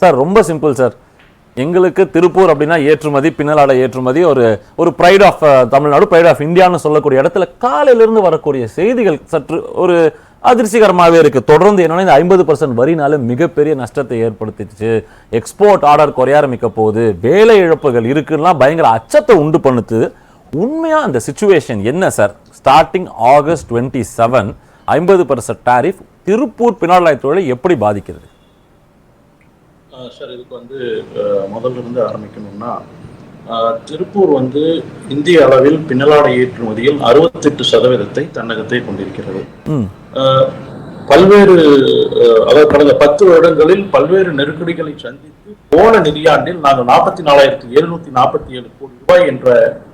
Sir ரொம்ப simple sir. எங்களுக்கு திருப்பூர் அப்படின்னா ஏற்றுமதி பின்னலாட ஏற்றுமதி ஒரு ஒரு pride of Tamil Nadu pride of இந்தியான்னு சொல்லக்கூடிய இடத்துல காலையிலிருந்து வரக்கூடிய செய்திகள் சற்று ஒரு அதிர்ச்சிகரமாகவே இருக்குது தொடர்ந்து என்னென்னா இந்த ஐம்பது பர்சன்ட் வரினால மிகப்பெரிய நஷ்டத்தை ஏற்படுத்திடுச்சு. எக்ஸ்போர்ட் ஆர்டர் குறைய ஆரம்பிக்க போகுது. வேலை இழப்புகள் இருக்குன்னா பயங்கர அச்சத்தை உண்டு பண்ணுது. உண்மையாக அந்த சுச்சுவேஷன் என்ன sir? Starting August twenty seven ஐம்பது பர்சன்ட் டாரிஃப் திருப்பூர் பின்னலாடை தொழிலை எப்படி பாதிக்கிறது? சார் இதுக்கு வந்து முதல்ல இருந்து ஆரம்பிக்கணும்னா திருப்பூர் வந்து இந்திய அளவில் பின்னலாடை ஏற்றுமதியில் அறுபத்தெட்டு சதவீதத்தை தன்னகத்தை கொண்டிருக்கிறது. பல்வேறு அதாவது கடந்த பத்து வருடங்களில் பல்வேறு நெருக்கடிகளை சந்தித்து போன நிதியாண்டில் நாங்கள் நாற்பத்தி நாலாயிரத்தி எழுநூத்தி நாற்பத்தி ஏழு கோடி ரூபாய் என்ற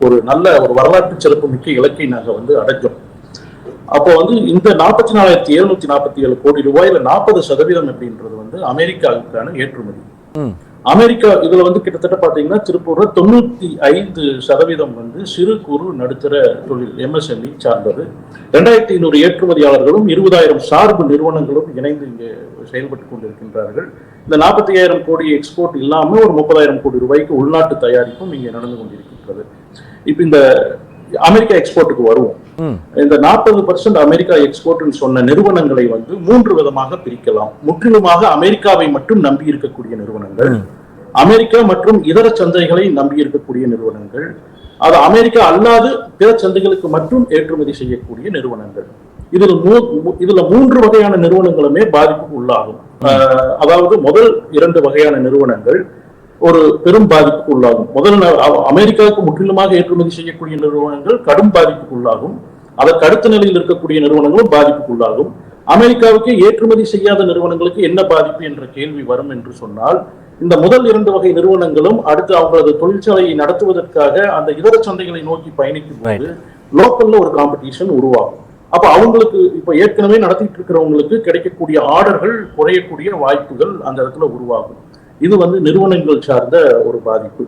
ஒரு நல்ல ஒரு வரலாற்று சிறப்பு மிக்க இலக்கை நாங்கள் வந்து அடைஞ்சோம். அப்போ வந்து இந்த நாற்பத்தி நாலாயிரத்தி எழுநூத்தி நாற்பத்தி ஏழு கோடி ரூபாயில நாற்பது சதவீதம் அப்படின்றது வந்து அமெரிக்காவுக்கான ஏற்றுமதி. அமெரிக்கா இதுல வந்து கிட்டத்தட்ட பாத்தீங்கன்னா திருப்பூர்ல தொண்ணூத்தி ஐந்து சதவீதம் வந்து சிறு குறு நடுத்தர தொழில் எம்எஸ்எம்இ சார்ந்தது. ரெண்டாயிரத்தி ஐநூறு ஏற்றுமதியாளர்களும் இருபதாயிரம் சார்பு நிறுவனங்களும் இணைந்து இங்கே செயல்பட்டு கொண்டிருக்கின்றார்கள். இந்த நாற்பத்தி ஐயாயிரம் கோடி எக்ஸ்போர்ட் இல்லாம ஒரு முப்பதாயிரம் கோடி ரூபாய்க்கு உள்நாட்டு தயாரிப்பும் இங்கே நடந்து கொண்டிருக்கின்றது. இப்ப இந்த அமெரிக்கா எக்ஸ்போர்ட்டுக்கு வருவோம். இந்த நாற்பது பர்சன்ட் அமெரிக்கா எக்ஸ்போர்ட்னு சொன்ன நிறுவனங்களை வந்து மூன்று விதமாக பிரிக்கலாம். முற்றிலுமாக அமெரிக்காவை மட்டும் நம்பி இருக்கக்கூடிய நிறுவனங்கள் அமெரிக்கா மற்றும் இதர சந்தைகளை நம்பி இருக்கக்கூடிய நிறுவனங்கள் அது அமெரிக்கா அல்லாது பிற சந்தைகளுக்கு மட்டும் ஏற்றுமதி செய்யக்கூடிய நிறுவனங்கள். இதுல மூ- இதுல மூன்று வகையான நிறுவனங்களுமே பாதிப்புக்கு உள்ளாகும். ஆஹ் அதாவது முதல் இரண்டு வகையான நிறுவனங்கள் ஒரு பெரும் பாதிப்புக்கு உள்ளாகும். முதல் ந- அ- அமெரிக்காவுக்கு முற்றிலுமாக ஏற்றுமதி செய்யக்கூடிய நிறுவனங்கள் கடும் பாதிப்புக்கு உள்ளாகும். அதற்கு அடுத்த நிலையில் இருக்கக்கூடிய நிறுவனங்களும் பாதிப்புக்கு உள்ளாகும். அமெரிக்காவுக்கு ஏற்றுமதி செய்யாத நிறுவனங்களுக்கு என்ன பாதிப்பு என்ற கேள்வி வரும் என்று சொன்னால் இந்த முதல் இரண்டு வகை நிறுவனங்களும் அடுத்து அவங்களது தொழிற்சாலையை நடத்துவதற்காக அந்த இதர சந்தைகளை நோக்கி பயணிக்கும் போது லோக்கல்ல ஒரு காம்படிஷன் உருவாகும். அப்ப அவங்களுக்கு இப்ப ஏற்கனவே நடத்திட்டு இருக்கிறவங்களுக்கு கிடைக்கக்கூடிய ஆர்டர்கள் குறையக்கூடிய வாய்ப்புகள் அந்த இடத்துல உருவாகும். இது வந்து நிறுவனங்கள் சார்ந்த ஒரு பாதிப்பு.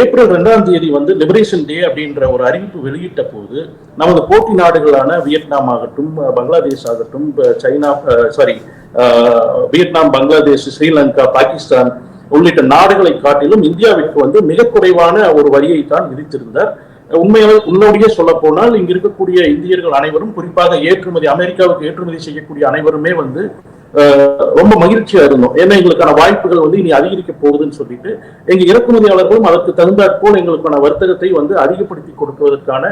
ஏப்ரல் ரெண்டாம் தேதி வந்து லிபரேஷன் டே அப்படின்ற ஒரு அறிவிப்பு வெளியிட்ட போது நமது போட்டி நாடுகளான வியட்நாம் ஆகட்டும் பங்களாதேஷ் ஆகட்டும் China sorry Vietnam Bangladesh Sri Lanka Pakistan உள்ளிட்ட நாடுகளை காட்டிலும் இந்தியாவிற்கு வந்து மிக குறைவான ஒரு வரியை தான் விதித்திருந்தார். உண்மையாக உன்னோடியே சொல்ல போனால் இங்க இருக்கக்கூடிய இந்தியர்கள் அனைவரும் குறிப்பாக ஏற்றுமதி அமெரிக்காவுக்கு ஏற்றுமதி செய்யக்கூடிய அனைவருமே வந்து ரொம்ப மகிழ்ச்சியா இருந்தோம். ஏன்னா எங்களுக்கான வாய்ப்புகள் வந்து இனி அதிகரிக்க போகுதுன்னு சொல்லிட்டு எங்க இறக்குமதியாளர்களும் அதற்கு தகுந்தாற்போல் எங்களுக்கான வர்த்தகத்தை வந்து அதிகப்படுத்தி கொடுப்பதற்கான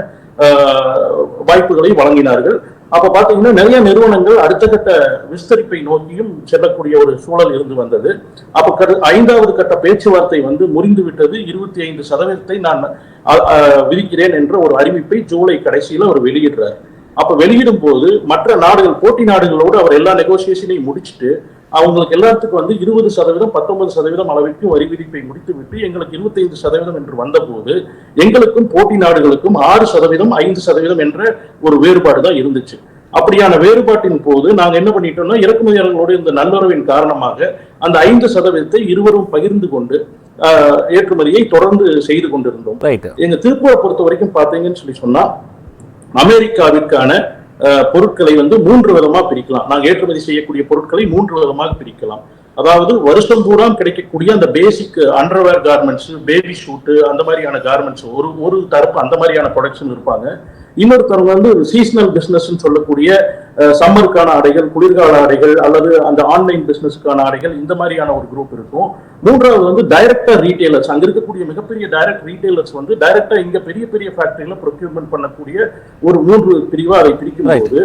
வாய்ப்புகளை வழங்கினார்கள். அப்ப பாத்தீங்கன்னா நிறைய நிறுவனங்கள் அடுத்த கட்ட விஸ்தரிப்பை நோக்கியும் செல்லக்கூடிய ஒரு சூழல் இருந்து வந்தது. அப்ப ஐந்தாவது கட்ட பேச்சுவார்த்தை வந்து முறிந்து விட்டது இருபத்தி ஐந்து சதவீதத்தை நான் விதிக்கிறேன் என்ற ஒரு அறிவிப்பை ஜூலை கடைசியில அவர் வெளியிடுறார். அப்ப வெளியிடும் போது மற்ற நாடுகள் போட்டி நாடுகளோடு அவர் எல்லா நெகோசியேஷனையும் முடிச்சுட்டு அவங்களுக்கு எல்லாத்துக்கும் வந்து இருபது சதவீதம் பத்தொன்பது சதவீதம் அளவிற்கு வரி விதிப்பை முடித்து விட்டு எங்களுக்கு இருபத்தைந்து சதவீதம் என்று வந்தபோது எங்களுக்கும் போட்டி நாடுகளுக்கும் ஆறு சதவீதம் ஐந்து சதவீதம் என்ற ஒரு வேறுபாடு தான் இருந்துச்சு. அப்படியான வேறுபாட்டின் போது நாங்க என்ன பண்ணிட்டோம்னா இறக்குமதியாளர்களோடு இந்த நல்லுறவின் காரணமாக அந்த ஐந்து சதவீதத்தை இருவரும் பகிர்ந்து கொண்டு ஆஹ், ஏற்றுமதியை தொடர்ந்து செய்து கொண்டிருந்தோம். எங்க திருப்பூரை பொறுத்த வரைக்கும் பாத்தீங்கன்னு சொல்லி சொன்னா அமெரிக்காவிற்கான பொருட்களை வந்து மூன்று விதமா பிரிக்கலாம். நாங்கள் ஏற்றுமதி செய்யக்கூடிய பொருட்களை மூன்று விதமாக பிரிக்கலாம். அதாவது வருஷம் பூரா கிடைக்கக்கூடிய அந்த basic underwear garments baby suit அந்த மாதிரியான கார்மெண்ட்ஸ் ஒரு ஒரு தரப்பு அந்த மாதிரியான ப்ரொடக்ஷன் இருப்பாங்க. இன்னொருத்தவங்க வந்து ஒரு சீசனல் பிசினஸ் சொல்லக்கூடிய சம்மருக்கான ஆடைகள் குளிர்கால ஆடைகள் அல்லது அந்த ஆன்லைன் பிசினஸ்க்கான ஆடைகள் இந்த மாதிரியான ஒரு குரூப் இருக்கும். மூன்றாவது வந்து டைரக்டா ரீட்டைலர்ஸ் அங்க இருக்கக்கூடிய மிகப்பெரிய டைரக்ட் ரீட்டைலர்ஸ் வந்து டைரக்டா இங்க பெரிய பெரிய ஃபேக்டரியில ப்ரொக்யூர்மெண்ட் பண்ணக்கூடிய ஒரு மூன்று பிரிவா அதை பிரிக்கும் போது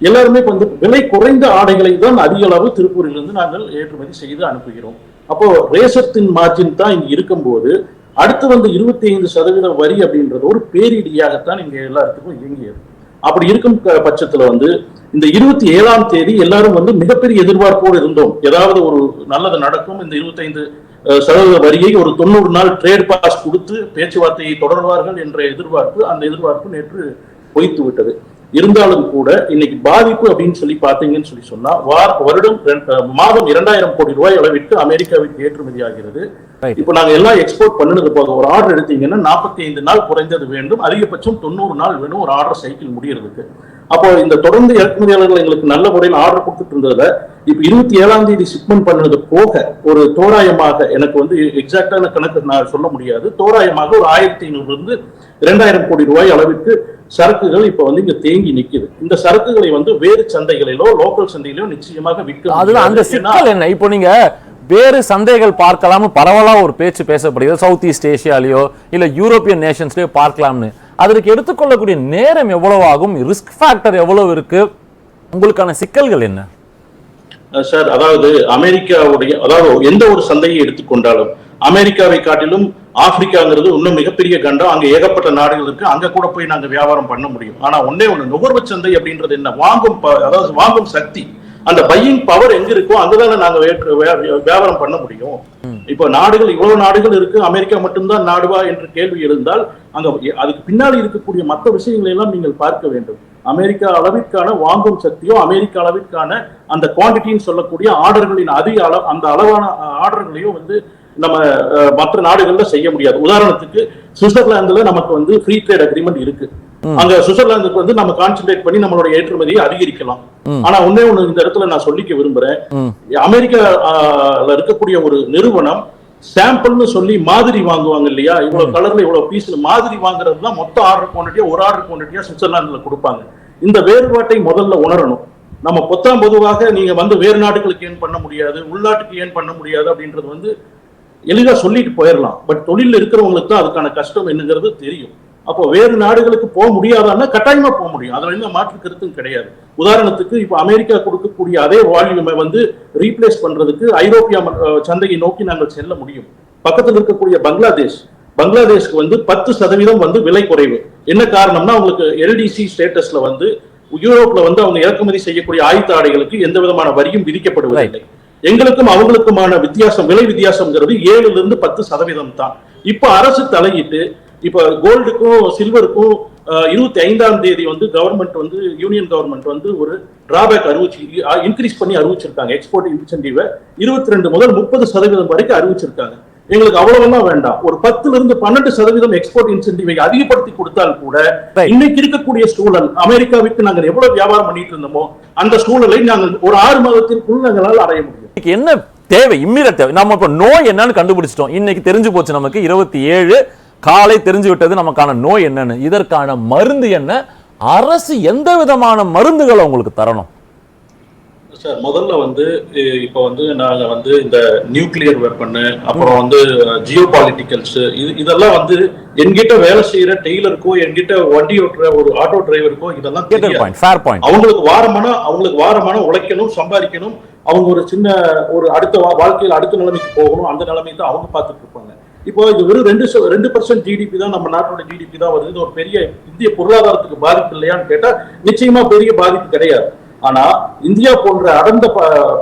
எல்லாருமே வந்து விலை குறைந்த ஆடைகளை தான் அதிக அளவு திருப்பூரிலிருந்து நாங்கள் ஏற்றுமதி செய்து அனுப்புகிறோம். அப்போ ரேசத்தின் மார்ஜின் தான் இங்க இருக்கும்போது அடுத்து வந்து இருபத்தி ஐந்து சதவீத வரி அப்படின்றது ஒரு பேரிடியாகத்தான் இங்க எல்லாத்துக்கும் இயங்கியது. அப்படி இருக்கும் பட்சத்துல வந்து இந்த இருபத்தி ஏழாம் தேதி எல்லாரும் வந்து மிகப்பெரிய எதிர்பார்ப்போடு இருந்தோம். ஏதாவது ஒரு நல்லது நடக்கும் இந்த இருபத்தைந்து சதவீத வரியை ஒரு தொண்ணூறு நாள் ட்ரேட் பாஸ் கொடுத்து பேச்சுவார்த்தையை தொடர்வார்கள் என்ற எதிர்பார்ப்பு அந்த எதிர்பார்ப்பு நேற்று பொய்த்து விட்டது இருந்தாலும் கூட இன்னைக்கு பாதிப்பு அப்படின்னு சொல்லி பாத்தீங்கன்னு சொல்லி சொன்னா வார வருடம் மாதம் இரண்டாயிரம் கோடி ரூபாய் அளவிற்கு அமெரிக்காவிற்கு ஏற்றுமதி ஆகிறது. இப்போ நாங்க எல்லாம் எக்ஸ்போர்ட் பண்ணினது போக ஒரு ஆர்டர் எடுத்தீங்கன்னா நாற்பத்தி ஐந்து நாள் குறைந்தது வேண்டும். அதிகபட்சம் தொண்ணூறு நாள் வேணும் ஒரு ஆர்டர் சைக்கிள் முடியறதுக்கு. அப்போ இந்த தொடர்ந்து இறக்குமதியாளர்கள் எங்களுக்கு நல்ல முறையில் ஆர்டர் கொடுத்துட்டு இருந்ததுல இப்ப இருபத்தி ஏழாம் தேதி ஷிப்மெண்ட் பண்ணது போக ஒரு தோராயமாக எனக்கு வந்து எக்ஸாக்டான கணக்கு நான் சொல்ல முடியாது. தோராயமாக ஒரு ஆயிரத்தி ஐநூறுல இருந்து இரண்டாயிரம் கோடி ரூபாய் அளவிற்கு சரக்குகள் இப்ப வந்து இங்க தேங்கி நிக்குது. இந்த சரக்குகளை வந்து வேறு சந்தைகளிலோ லோக்கல் சந்தைகளிலோ நிச்சயமாக விற்க அதுதான் அந்த சிக்கல் என்ன? இப்போ நீங்க வேறு சந்தைகள் பார்க்கலாம்னு பரவலாக ஒரு பேச்சு பேசப்படுகிறது. சவுத் ஈஸ்ட் ஏஷியாலேயோ இல்லை யூரோப்பியன் நேஷன்ஸ்லேயோ பார்க்கலாம்னு. அதற்கு எடுத்துக்கொள்ளக்கூடிய நேரம் எவ்வளவு ஆகும்? ரிஸ்க் ஃபேக்டர் எவ்வளவு இருக்கு? உங்களுக்கான சிக்கல்கள் என்ன? சார் அதாவது அமெரிக்காவுடைய அதாவது எந்த ஒரு சந்தையை எடுத்துக்கொண்டாலும் அமெரிக்காவை காட்டிலும் ஆப்பிரிக்காங்கிறது இன்னும் மிகப்பெரிய கண்டம். அங்கே ஏகப்பட்ட நாடுகள் இருக்கு. அங்க கூட போய் நாங்கள் வியாபாரம் பண்ண முடியும். ஆனா ஒன்னே ஒன்று நுகர்வு சந்தை அப்படின்றது என்ன? வாங்கும் ப- அதாவது வாங்கும் சக்தி. அந்த பையிங் பவர் எங்க இருக்கோ அங்கதானே நாங்க வியாபாரம் பண்ண முடியும். இப்போ நாடுகள் இவ்வளவு நாடுகள் இருக்கு அமெரிக்கா மட்டும்தான் நாடுவா என்று கேள்வி எழுந்தால் அங்க அதுக்கு பின்னாடி இருக்கக்கூடிய மற்ற விஷயங்களை எல்லாம் நீங்கள் பார்க்க வேண்டும். அமெரிக்கா அளவிற்கான வாங்கும் சக்தியோ அமெரிக்கா அளவிற்கான அந்த குவாண்டிட்டின்னு சொல்லக்கூடிய ஆர்டர்களின் அதிக அளவு அந்த அளவான ஆர்டர்களையோ வந்து நம்ம மற்ற நாடுகள்ல செய்ய முடியாது. உதாரணத்துக்கு சுவிட்சர்லாந்துல நமக்கு வந்து ஃப்ரீ ட்ரேட் அக்ரிமெண்ட் இருக்கு. அங்க சுவிட்சர்லாந்துக்கு வந்து நம்ம கான்சென்ட்ரேட் பண்ணி நம்மளுடைய ஏற்றுமதியை அதிகரிக்கலாம். ஆனா ஒன்னே ஒண்ணு இந்த இடத்துல நான் சொல்லிக்க விரும்புறேன். அமெரிக்கால இருக்கக்கூடிய ஒரு நிறுவனம் சாம்பிள்னு சொல்லி மாதிரி வாங்குவாங்க இல்லையா? இவ்வளவு கலர்ல இவ்வளவு பீஸ்ல மாதிரி வாங்குறது தான் மொத்த ஆர்டர் குவான்டிட்டியா ஒரு ஆர்டர் குவான்டிட்டியா சுவிட்சர்லாந்துல கொடுப்பாங்க. இந்த வேறுபாட்டை முதல்ல உணரணும். நம்ம பொத்தாம் பொதுவாக நீங்க வந்து வேறு நாடுகளுக்கு ஏன் பண்ண முடியாது உள்நாட்டுக்கு ஏன் பண்ண முடியாது அப்படின்றது வந்து எளிதா சொல்லிட்டு போயிடலாம் பட் தொழில் இருக்கிறவங்களுக்கு தான் அதுக்கான கஷ்டம் என்னங்கிறது தெரியும். அப்போ வேறு நாடுகளுக்கு போக முடியாதான்னா கட்டாயமா போக முடியும். அதுல எந்த மாற்று கருத்தும் கிடையாது. உதாரணத்துக்கு இப்போ அமெரிக்கா கொடுக்கக்கூடிய அதே வால்யூமை வந்து ரீப்ளேஸ் பண்றதுக்கு ஐரோப்பிய சந்தையை நோக்கி நாங்கள் செல்ல முடியும். பக்கத்தில் இருக்கக்கூடிய பங்களாதேஷ். பங்களாதேஷ்க்கு வந்து பத்து சதவீதம் வந்து விலை குறைவு. என்ன காரணம்னா அவங்களுக்கு எல்டிசி ஸ்டேட்டஸ்ல வந்து யூரோப்ல வந்து அவங்க இறக்குமதி செய்யக்கூடிய ஆயுத ஆடைகளுக்கு எந்த விதமான வரியும் விதிக்கப்படுவதில்லை. எங்களுக்கும் அவங்களுக்குமான வித்தியாசம் விலை வித்தியாசம்ங்கிறது ஏழுல இருந்து பத்து சதவீதம் தான் இப்ப அரசு தலையிட்டு இப்ப கோல்டுக்கும் சில்வருக்கும் இருபத்தி ஐந்தாம் தேதி வந்து கவர்மெண்ட் வந்து யூனியன் கவர்மெண்ட் வந்து ஒரு டிராபேக் அறிவிச்சு இன்க்ரீஸ் பண்ணி அறிவிச்சிருக்காங்க. எக்ஸ்போர்ட் இன்சென்டிவ் இருபத்தி ரெண்டு முதல் முப்பது சதவீதம் வரைக்கும் அறிவிச்சிருக்காங்க. எங்களுக்கு அவ்வளவெல்லாம் வேண்டாம். ஒரு பத்துல இருந்து பன்னெண்டு சதவீதம் எக்ஸ்போர்ட் இன்சென்டிவை அதிகப்படுத்தி கொடுத்தால் கூட. இன்னைக்கு இருக்கக்கூடிய சூழல் அமெரிக்காவிற்கு நாங்கள் எவ்வளவு வியாபாரம் பண்ணிட்டு இருந்தோமோ அந்த சூழலை நாங்கள் ஒரு ஆறு மாதத்திற்குள் நாங்களால் அடைய முடியும். என்ன தேவை? இம்மீடியட் தேவை. நம்ம இப்ப நோய் என்னன்னு கண்டுபிடிச்சிட்டோம். இன்னைக்கு தெரிஞ்சு போச்சு நமக்கு. இருபத்தி ஏழு காலை தெரிஞ்சு விட்டது நமக்கான நோய் என்னன்னு. இதற்கான மருந்து என்ன? அரசு எந்த விதமான மருந்துகளை உங்களுக்கு தரணும்? சார் முதல்ல வந்து இப்ப வந்து நாங்க வந்து இந்த நியூக்ளியர் வெப்பன் அப்புறம் வந்து ஜியோ பாலிட்டிக்கல்ஸ் இது இதெல்லாம் வந்து என்கிட்ட வேலை செய்யற டெய்லருக்கோ என்கிட்ட வண்டி ஓட்டுற ஒரு ஆட்டோ டிரைவருக்கோ இதெல்லாம் கேட்டர் தெரியாது. பாயிண்ட் ஃபேர் பாயிண்ட் அவங்களுக்கு வாரமான அவங்களுக்கு வாரமான உழைக்கணும் சம்பாதிக்கணும். அவங்க ஒரு சின்ன ஒரு அடுத்த வாழ்க்கையில அடுத்த நிலைமைக்கு போகணும். அந்த நிலைமை தான் அவங்க பார்த்துட்டு இருப்பாங்க. இப்போ இது வெறும் ரெண்டு ரெண்டு பர்சன்ட் ஜிடிபி தான் நம்ம நாட்டோட ஜிடிபி தான் வருது. இது ஒரு பெரிய இந்திய பொருளாதாரத்துக்கு பாதிப்பு இல்லையான்னு கேட்டால் நிச்சயமா பெரிய பாதிப்பு கிடையாது. ஆனா இந்தியா போன்ற அடர்ந்த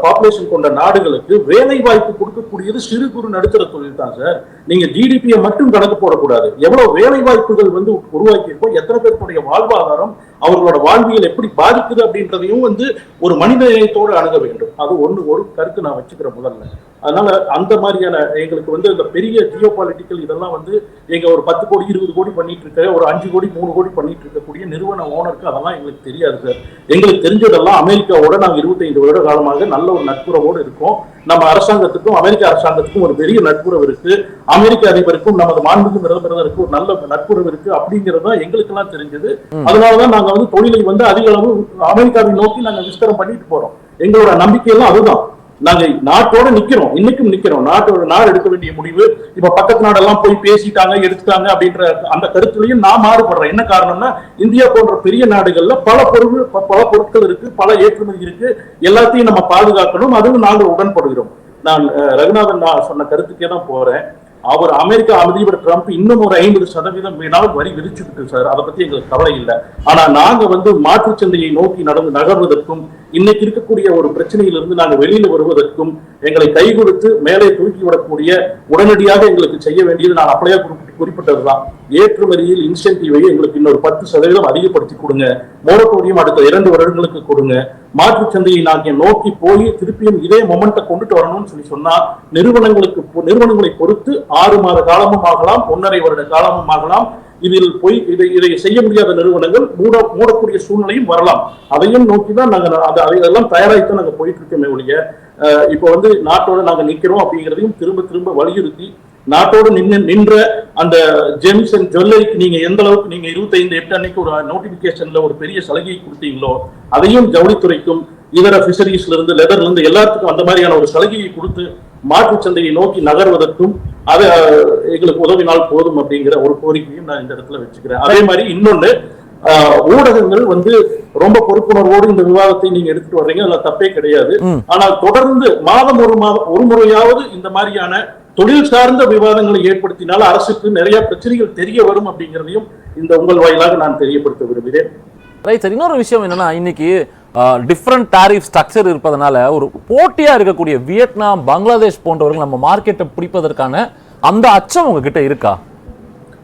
பாப்புலேஷன் கொண்ட நாடுகளுக்கு வேலை வாய்ப்பு கொடுக்கக்கூடியது சிறு குறு நடுத்தர தொழில் தான் சார். நீங்க ஜிடிபியை மட்டும் கணக்கு போடக்கூடாது. எவ்வளவு வேலை வாய்ப்புகள் வந்து உருவாக்கி இருக்கோம் எத்தனை பேருடைய வாழ்வாதாரம் அவர்களோட வாழ்வியல் எப்படி பாதிக்குது அப்படின்றதையும் வந்து ஒரு மனித நேயத்தோடு அணுக வேண்டும். அது ஒண்ணு ஒரு கருத்து நான் வச்சுக்கிறேன் முதல்ல. அதனால அந்த மாதிரியான எங்களுக்கு வந்து இந்த பெரிய ஜியோ பாலிட்டிக்கல் இதெல்லாம் வந்து எங்க ஒரு பத்து கோடி இருபது கோடி பண்ணிட்டு இருக்க ஒரு அஞ்சு கோடி மூணு கோடி பண்ணிட்டு இருக்கக்கூடிய நிறுவன ஓனருக்கு அதெல்லாம் எங்களுக்கு தெரியாது சார் எங்களுக்கு தெரிஞ்சதெல்லாம் அமெரிக்காவோட நாங்க 25 வருட காலமாக நல்ல ஒரு நட்புறவோடு இருக்கோம். நம்ம அரசாங்கத்துக்கும் அமெரிக்க அரசாங்கத்துக்கும் ஒரு பெரிய நட்புறவு இருக்கு. அமெரிக்க அதிபருக்கும் நமது மாண்புக்கு பிரதமருக்கு ஒரு நல்ல நட்புறவு இருக்கு அப்படிங்கிறது தான் எங்களுக்கெல்லாம் தெரிஞ்சது. அதனாலதான் நாங்க வந்து தொழிலை வந்து அதிக அளவு அமெரிக்காவை நோக்கி நாங்க விஸ்தாரம் பண்ணிட்டு போறோம். எங்களோட நம்பிக்கையெல்லாம் அதுதான். நாங்க நாட்டோட நிக்கிறோம் இன்னைக்கும் நிக்கிறோம். நாட்டோட நாடு எடுக்க வேண்டிய முடிவு இப்ப பக்கத்து நாடெல்லாம் போய் பேசிட்டாங்க எடுத்துட்டாங்க அப்படின்ற அந்த கருத்துலையும் நான் மாறுபடுறேன். என்ன காரணம்னா இந்தியா போன்ற பெரிய நாடுகள்ல பல பொருள் பல பொருட்கள் இருக்கு பல ஏற்றுமதி இருக்கு. எல்லாத்தையும் நம்ம பாதுகாக்கணும் அதுவும் நாங்கள் உடன்படுகிறோம். நான் ரகுநாதன் நான் சொன்ன கருத்துக்கே தான் போறேன். அவர் அமெரிக்கா அதிபர் ட்ரம்ப் இன்னும் ஒரு ஐம்பது சதவீதம் வேணாலும் வரி விதிச்சுக்கிட்டு சார். அதை பத்தி எங்களுக்கு கவலை இல்லை. ஆனா நாங்க வந்து மாற்றுச் சந்தையை நோக்கி நடந்து நகர்வதற்கும் இன்னைக்கு இருக்கக்கூடிய ஒரு பிரச்சனையிலிருந்து நாங்கள் வெளியில வருவதற்கும் எங்களை கை கொடுத்து மேலே தூக்கி விடக்கூடிய உடனடியாக எங்களுக்கு செய்ய வேண்டியது நான் அப்படியே குறிப்பிட்டு குறிப்பிட்டதுதான். ஏற்றுமதியில் இன்சென்டிவை எங்களுக்கு இன்னொரு பத்து சதவீதம் அதிகப்படுத்தி கொடுங்க. மோரட்டோரியம் அடுத்த இரண்டு வருடங்களுக்கு கொடுங்க. மாற்றுச் சந்தையை நாங்கள் நோக்கி போய் திருப்பியும் இதே மொமெண்ட்டை கொண்டுட்டு வரணும்னு சொல்லி சொன்னா நிறுவனங்களுக்கு பொ- நிறுவனங்களை பொறுத்து ஆறு மாத காலமும் ஆகலாம் ஒன்றரை வருட காலமும் ஆகலாம். இதில் போய் இதை இதை செய்ய முடியாத நிறுவனங்கள் மூட மூடக்கூடிய சூழ்நிலையும் வரலாம். அதையும் நோக்கி தான் நாங்க அதை அதையெல்லாம் தயாராகித்தான் நாங்கள் போயிட்டு இருக்கோமே ஒழிய அஹ், இப்போ வந்து நாட்டோட நாங்க நிக்கிறோம் அப்படிங்கிறதையும் திரும்ப திரும்ப வலியுறுத்தி நாட்டோடு நின்று நின்ற அந்த ஜெம்ஸ் அண்ட் ஜுவல்லரிக்கு நீங்க எந்த அளவுக்கு நீங்க இருபத்தைந்து எட்டு அன்னைக்கு ஒரு நோட்டிபிகேஷன்ல ஒரு பெரிய சலுகை கொடுத்தீங்களோ அதையும் ஜவுளித்துறைக்கும் இதர பிஷரிஸ்ல இருந்து லெதர்ல இருந்து எல்லாத்துக்கும் அந்த மாதிரியான ஒரு சலுகையை கொடுத்து மாற்றுச் சந்தையை நோக்கி நகர்வதற்கும் அதை எங்களுக்கு உதவினால் போதும் அப்படிங்கிற ஒரு கோரிக்கையும் நான் இந்த இடத்துல வச்சுக்கிறேன். அதே மாதிரி இன்னொன்னு ஊடகங்கள் வந்து ரொம்ப பொறுப்புணர்வோடு இந்த விவாதத்தை நீங்க எடுத்துட்டு வர்றீங்க அதுல தப்பே கிடையாது. ஆனால் தொடர்ந்து மாதம் ஒரு மாதம் ஒரு முறையாவது இந்த மாதிரியான தொழில் சார்ந்த விவாதங்களை ஏற்படுத்தினால் அரசுக்கு நிறைய பிரச்சனைகள் தெரிய வரும் அப்படிங்கிறதையும் இந்த உங்கள் வாயிலாக நான் தெரியப்படுத்த விரும்புகிறேன். ரைட் சார் இன்னொரு விஷயம் என்னன்னா இன்னைக்கு டிஃப்ரெண்ட் டாரிஃப் ஸ்ட்ரக்சர் இருப்பதனால ஒரு போட்டியா இருக்கக்கூடிய வியட்நாம் பங்களாதேஷ் போன்றவர்கள் நம்ம மார்க்கெட்டை பிடிப்பதற்கான அந்த அச்சம் உங்ககிட்ட இருக்கா?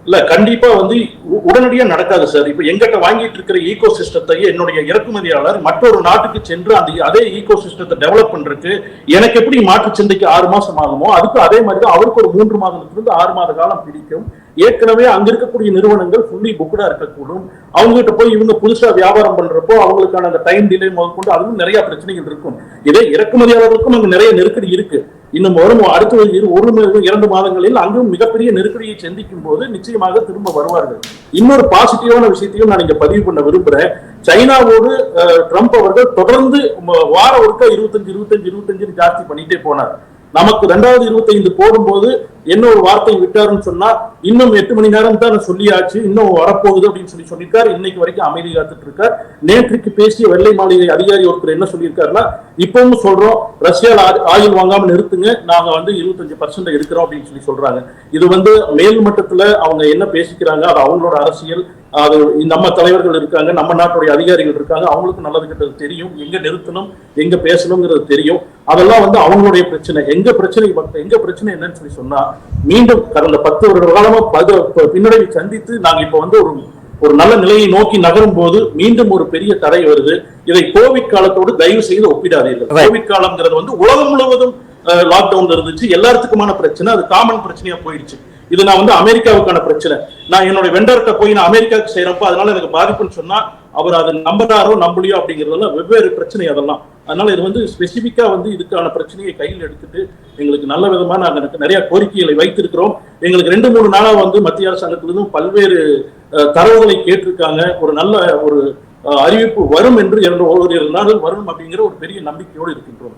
இல்ல கண்டிப்பா வந்து உ- உடனடியா நடக்காது சார். இப்ப எங்கிட்ட வாங்கிட்டு இருக்கிற ஈகோ சிஸ்டத்தை என்னுடைய இறக்குமதியாளர் மற்றொரு நாட்டுக்கு சென்று அந்த அதே ஈகோ சிஸ்டத்தை டெவலப் பண்றதுக்கு எனக்கு எப்படி மாற்று சந்தைக்கு ஆறு மாசம் ஆகுமோ அதுக்கு அதே மாதிரி தான் அவருக்கு ஒரு மூன்று மாதத்திலிருந்து ஆறு மாத காலம் பிடிக்கும். ஏற்கனவே அங்க இருக்கக்கூடிய நிறுவனங்கள் ஃபுல்லி புக்கடா இருக்கக்கூடும். அவங்க கிட்ட போய் இவங்க புதுசா வியாபாரம் பண்றப்போ அவங்களுக்கான அந்த டைம் டிலே முதற்கொண்டு அதுவும் நிறைய பிரச்சனைகள் இருக்கும். இதே இறக்குமதியாளர்களுக்கும் அங்க நிறைய நெருக்கடி இருக்கு. இன்னும் வரும் அடுத்த ஒரு இரண்டு மாதங்களில் அங்கும் மிகப்பெரிய நெருக்கடியை சந்திக்கும் போது நிச்சயமாக திரும்ப வருவார்கள். இன்னொரு பாசிட்டிவான விஷயத்தையும் நான் இங்க பதிவு பண்ண விரும்புறேன். சைனாவோடு அஹ், ட்ரம்ப் அவர்கள் தொடர்ந்து வார ஒருக்கா இருபத்தஞ்சு இருபத்தஞ்சு இருபத்தஞ்சு ஜாஸ்தி பண்ணிட்டே போனார். நமக்கு ரெண்டாவது இருபத்தைந்து போடும்போது என்ன ஒரு வார்த்தை விட்டாருன்னு சொன்னா இன்னும் எட்டு மணி நேரம் தான் சொல்லியாச்சு இன்னும் வரப்போகுது அப்படின்னு சொல்லி சொல்லியிருக்காரு. இன்னைக்கு வரைக்கும் அமைதி காத்துட்டு இருக்கார். நேற்றுக்கு பேசிய வெள்ளை மாளிகை அதிகாரி ஒருத்தர் என்ன சொல்லியிருக்காருன்னா இப்பவும் சொல்றோம் ரஷ்யால ஆ- ஆயில் வாங்காம நிறுத்துங்க நாங்க வந்து இருபத்தஞ்சு பர்சன்ட் எடுக்கிறோம் அப்படின்னு சொல்லி சொல்றாங்க. இது வந்து மேல் மட்டத்துல அவங்க என்ன பேசிக்கிறாங்க அது அவங்களோட அரசியல் அது நம்ம தலைவர்கள் இருக்காங்க நம்ம நாட்டுடைய அதிகாரிகள் இருக்காங்க அவங்களுக்கு நல்லது கெட்டது தெரியும். எங்க நிறுத்தணும் எங்க பேசணுங்கிறது தெரியும். அதெல்லாம் வந்து அவங்களுடைய பிரச்சனை. எங்க பிரச்சனை எங்க பிரச்சனை என்னன்னு சொல்லி சொன்னா மீண்டும் கடந்த பத்து வருட காலமா பது பின்னடைவை சந்தித்து நாங்க இப்ப வந்து ஒரு ஒரு நல்ல நிலையை நோக்கி நகரும் போது மீண்டும் ஒரு பெரிய தடை வருது. இதை கோவிட் காலத்தோடு தயவு செய்து ஒப்பிடாதீர்கள். கோவிட் காலம்ங்கிறது வந்து உலகம் முழுவதும் லாக்டவுன் இருந்துச்சு. எல்லாத்துக்குமான பிரச்சனை அது காமன் பிரச்சனையா போயிடுச்சு இது நான் வந்து அமெரிக்காவுக்கான பிரச்சனை. நான் என்னோட வெண்டர்கிட்ட போய் நான் அமெரிக்காவுக்கு செய்யறப்ப அதனால எனக்கு பாதிப்புன்னு சொன்னா அவர் அது நம்புறாரோ நம்பலையோ அப்படிங்கறதெல்லாம் வெவ்வேறு பிரச்சனை அதெல்லாம். அதனால இது வந்து ஸ்பெசிபிக்கா வந்து இதுக்கான பிரச்சனையை கையில் எடுத்துட்டு எங்களுக்கு நல்ல விதமா நாங்க எனக்கு நிறைய கோரிக்கைகளை வைத்திருக்கிறோம். எங்களுக்கு ரெண்டு மூணு நாளா வந்து மத்திய அரசாங்கத்திலிருந்தும் பல்வேறு தரவுகளை கேட்டிருக்காங்க. ஒரு நல்ல ஒரு அறிவிப்பு வரும் என்று இரண்டு ஒரு நாள் வரும் அப்படிங்கிற ஒரு பெரிய நம்பிக்கையோடு இருக்கின்றோம்.